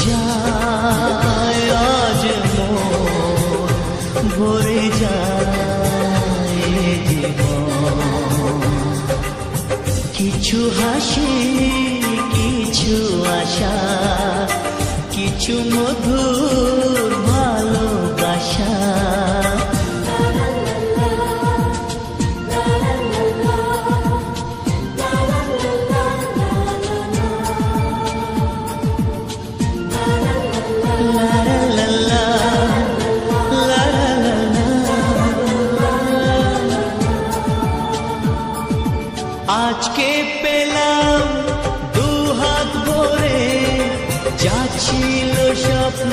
যায় আজ কিছু হাসি কিছু আশা কিছু মধুর পেলাম, দু হাত ভরে যাচ্ছিল স্বপ্ন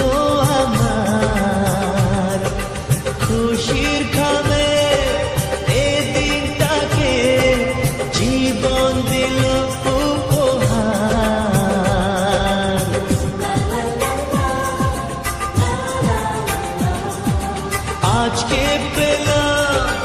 আমার। খুশির খাবে এ দিনটাকে, জীবন দিল আজকে পেলাম